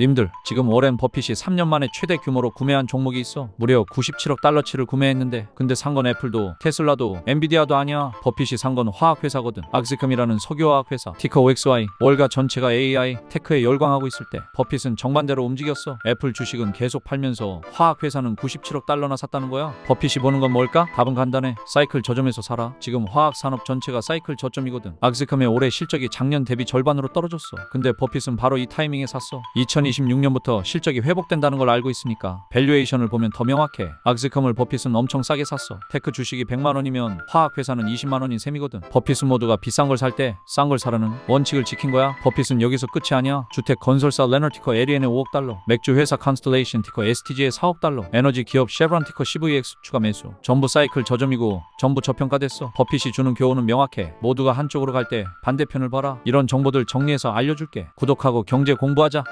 님들, 지금 오랜 버핏이 3년 만에 최대 규모로 구매한 종목이 있어. 무려 97억 달러치를 구매했는데, 근데 산 건 애플도, 테슬라도, 엔비디아도 아니야. 버핏이 산 건 화학회사거든. 악스컴이라는 석유화학 회사. 티커 OXY. 월가 전체가 AI, 테크에 열광하고 있을 때, 버핏은 정반대로 움직였어. 애플 주식은 계속 팔면서 화학회사는 97억 달러나 샀다는 거야. 버핏이 보는 건 뭘까? 답은 간단해. 사이클 저점에서 살아. 지금 화학 산업 전체가 사이클 저점이거든. 악스컴의 올해 실적이 작년 대비 절반으로 떨어졌어. 근데 버핏은 바로 이 타이밍에 샀어. 2026년부터 실적이 회복된다는 걸 알고 있으니까 밸류에이션을 보면 더 명확해. 악스컴을 버핏은 엄청 싸게 샀어. 테크 주식이 100만 원이면 화학 회사는 20만 원인 셈이거든. 버핏은 모두가 비싼 걸 살 때 싼 걸 사라는 원칙을 지킨 거야. 버핏은 여기서 끝이 아니야. 주택 건설사 레너티커 에리엔의 5억 달러, 맥주 회사 컨스텔레이션 티커 STG의 4억 달러, 에너지 기업 쉐브론 티커 CVX 추가 매수. 전부 사이클 저점이고 전부 저평가됐어. 버핏이 주는 교훈은 명확해. 모두가 한쪽으로 갈 때 반대편을 봐라. 이런 정보들 정리해서 알려줄게. 구독하고 경제 공부하자.